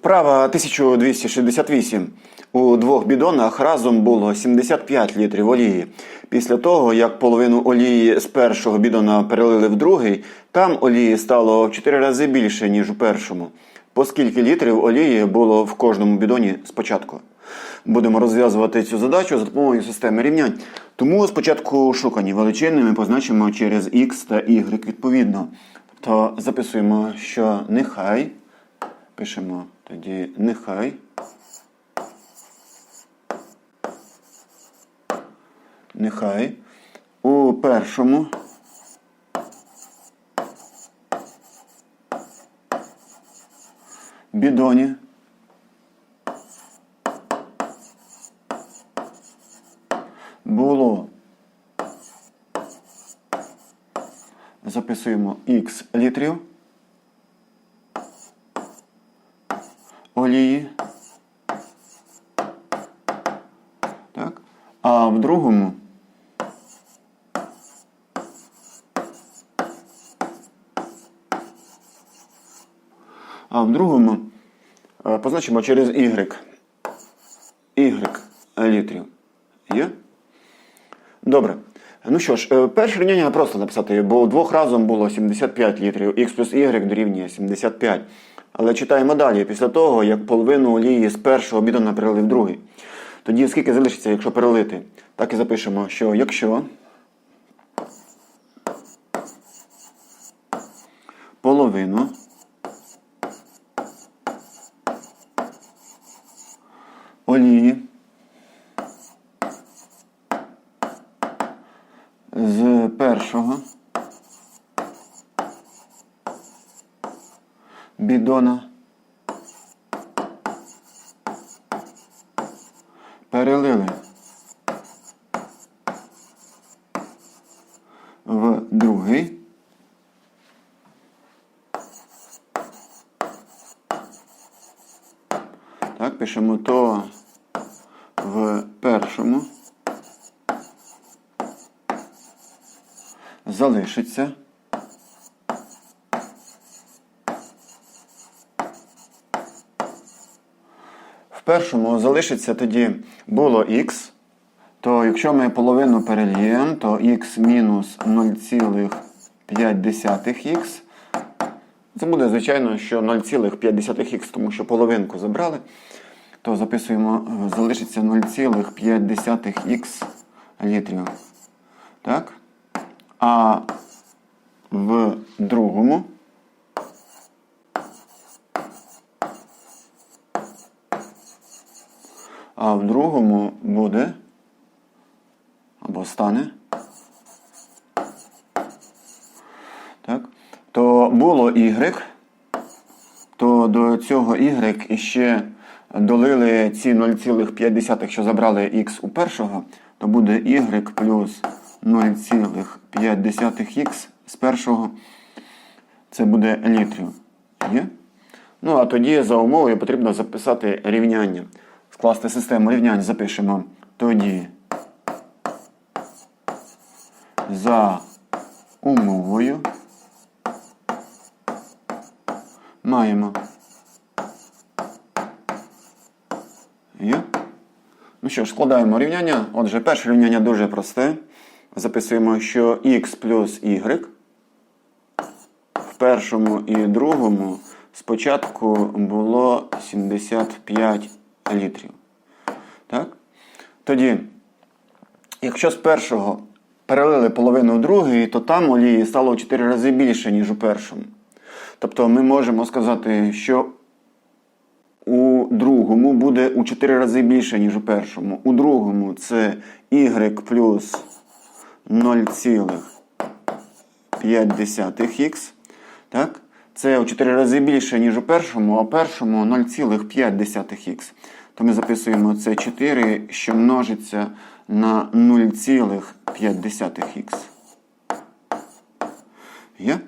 Вправа 1268. У двох бідонах разом було 75 літрів олії. Після того, як половину олії з першого бідона перелили в другий, там олії стало в 4 рази більше, ніж у першому. По скільки літрів олії було в кожному бідоні спочатку? Будемо розв'язувати цю задачу за допомогою системи рівнянь. Тому спочатку шукані величини ми позначимо через x та y відповідно. Тобто записуємо, що нехай. Пишемо тоді нехай. Нехай. У першому. Бідоні. Було. Записуємо х літрів олії. Так? А в другому А в другому е, позначимо через y. Y літрів. Є? Добре. Ну що ж, е, перше рівняння просто написати, бо двох разом було 75 літрів, x плюс y дорівнює 75. Але читаємо далі, після того, як половину олії з першого бідона перелив другий. Тоді скільки залишиться, якщо перелити? Так і запишемо, що якщо половину олії з першого бідона перелили в другий. Так, пишемо то в першому залишиться. В першому залишиться тоді було х, то якщо ми половину перельємо, то х мінус 0,5х. Це буде, звичайно, що 0,5х, тому що половинку забрали, то записуємо, е, залишиться 0,5х літрів. Так? А в другому а в другому буде або стане. Так. То було y, то до цього y іще долили ці 0,5, що забрали x у першого, то буде y плюс 0,5х з першого. Це буде літрів. Є? Ну, а тоді за умовою потрібно записати рівняння. Скласти систему рівнянь запишемо тоді за умовою маємо. Є? Ну що ж, складаємо рівняння. Отже, перше рівняння дуже просте. Записуємо, що х плюс y в першому і другому спочатку було 75 літрів. Так? Тоді, якщо з першого перелили половину у другий, то там олії стало в 4 рази більше, ніж у першому. Тобто ми можемо сказати, що у другому буде у 4 рази більше, ніж у першому. У другому це y плюс 0,5х. Так? Це у 4 рази більше, ніж у першому, а у першому 0,5х. То ми записуємо це 4, що множиться на 0,5х. Є?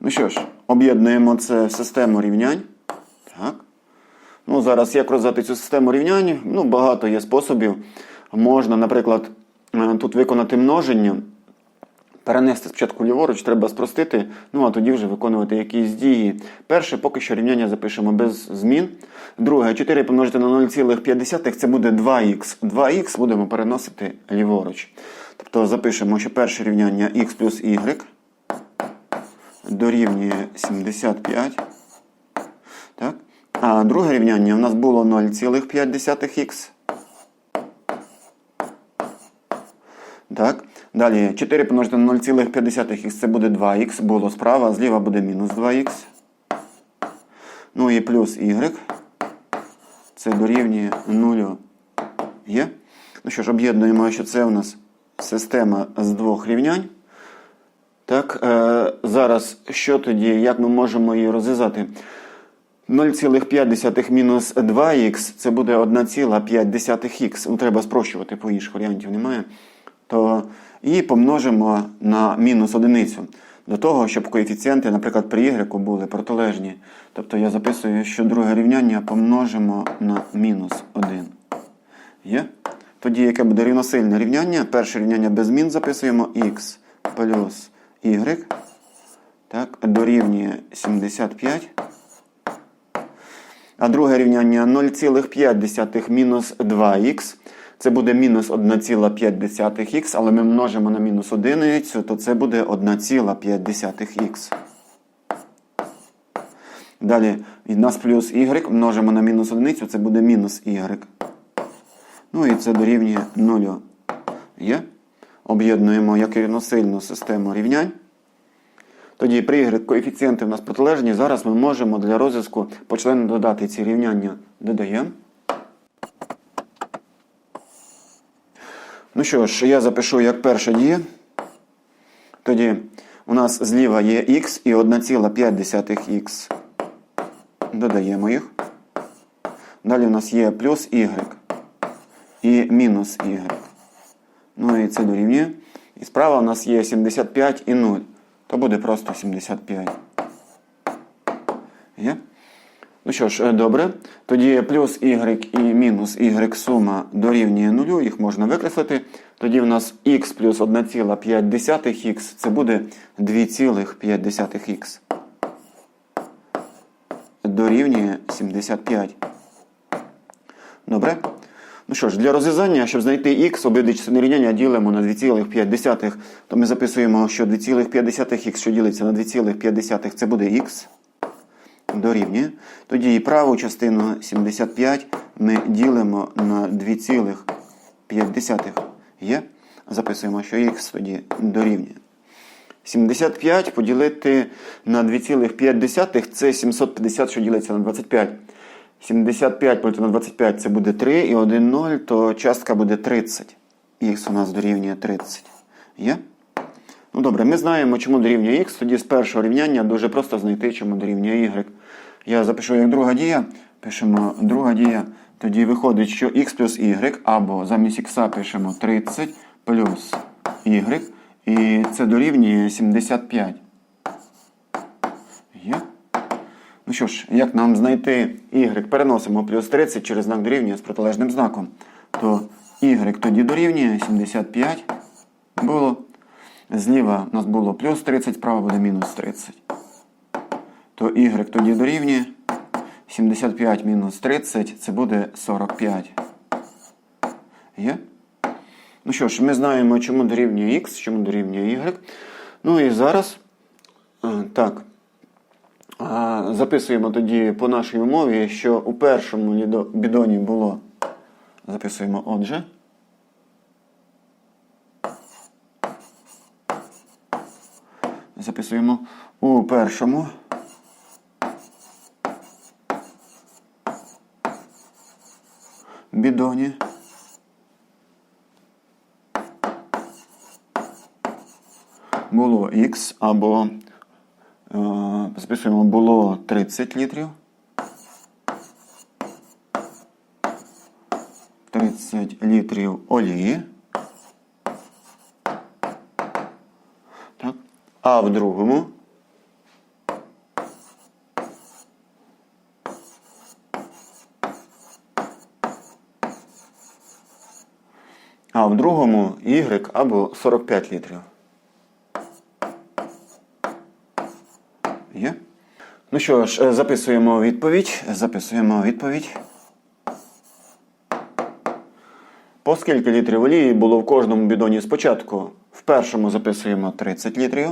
Ну що ж, об'єднуємо це в систему рівнянь. Так. Ну, Зараз як розв'язати цю систему рівнянь? Ну, багато є способів. Можна, наприклад, е, тут виконати множення. Перенести спочатку ліворуч, треба спростити, ну а тоді вже виконувати якісь дії. Перше, поки що рівняння запишемо без змін. Друге, 4 помножити на 0,5 це буде 2х. 2х будемо переносити ліворуч. Тобто запишемо, що перше рівняння х плюс y дорівнює 75. Так? А друге рівняння у нас було 0,5х. Так. Далі 4 помножити на 0,5х це буде 2х, було справа, а зліва буде мінус 2х. Ну і плюс y. Це дорівнює 0. Є? Ну що ж, об'єднуємо, що це у нас система з двох рівнянь. Так, е, зараз що тоді, як ми можемо її розв'язати? 0,5 мінус 2х це буде 1,5х. Ну, треба спрощувати, по інших варіантів немає. То і помножимо на мінус одиницю. До того, щоб коефіцієнти, наприклад, при y були протилежні. Тобто я записую, що друге рівняння помножимо на мінус 1. Є? Тоді яке буде рівносильне рівняння? Перше рівняння без змін записуємо х плюс y. Так, дорівнює 75. А друге рівняння 0,5 мінус 2х. Це буде мінус 1,5х, але ми множимо на мінус одиницю, то це буде 1,5х. Далі від нас плюс y множимо на мінус одиницю, це буде мінус y. Ну і це дорівнює 0. Є? Об'єднуємо як рівносильну систему рівнянь. Тоді при y коефіцієнти в нас протилежні. Зараз ми можемо для розв'язку почленно додати ці рівняння. Додаємо. Ну що ж, я запишу як перша дія. Тоді у нас зліва є х і 1,5х. Додаємо їх. Далі у нас є плюс y і мінус y. Ну і це дорівнює. І справа у нас є 75 і 0. То буде просто 75. Є? Ну що ж, е, добре. Тоді плюс y і мінус y сума дорівнює 0, їх можна викреслити. Тоді в нас х плюс 1,5х це буде 2,5х. Дорівнює 75. Добре? Ну що ж, для розв'язання, щоб знайти х, обидві частини рівняння ділимо на 2,5, то ми записуємо, що 2,5х, що ділиться на 2,5, це буде х. Дорівнює. Тоді і праву частину 75 ми ділимо на 2,5. Є? Записуємо, що х тоді дорівнює. 75 поділити на 2,5 це 750, що ділиться на 25. 75 поділити на 25 це буде 3 і 1 0, то частка буде 30. Х у нас дорівнює 30. Є? Ну добре, ми знаємо, чому дорівнює х, тоді з першого рівняння дуже просто знайти, чому дорівнює y. Я запишу як друга дія. Пишемо друга дія. Тоді виходить, що х плюс y, або замість х пишемо 30 плюс y. І це дорівнює 75. Є? Ну що ж, як нам знайти y? Переносимо плюс 30 через знак дорівнює з протилежним знаком. То y тоді дорівнює 75 було. Зліва у нас було плюс 30, справа буде мінус 30. То y тоді дорівнює 75 мінус 30, це буде 45. Є? Ну що ж, ми знаємо, чому дорівнює х, чому дорівнює y. Ну і зараз, так, записуємо тоді по нашій умові, що у першому бідоні було, записуємо отже. Записуємо у першому. Бідоні. Було Х або е, було 30 літрів. 30 літрів олії. Так. А в другому а в другому Y або 45 літрів. Є? Ну що ж, е, записуємо відповідь. Записуємо відповідь. По скільки літрів олії було в кожному бідоні спочатку? В першому записуємо 30 літрів.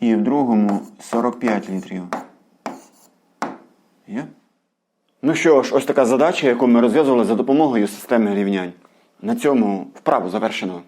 І в другому 45 літрів. Є? Ну що ж, ось така задача, яку ми розв'язували за допомогою системи рівнянь. На цьому вправу завершено.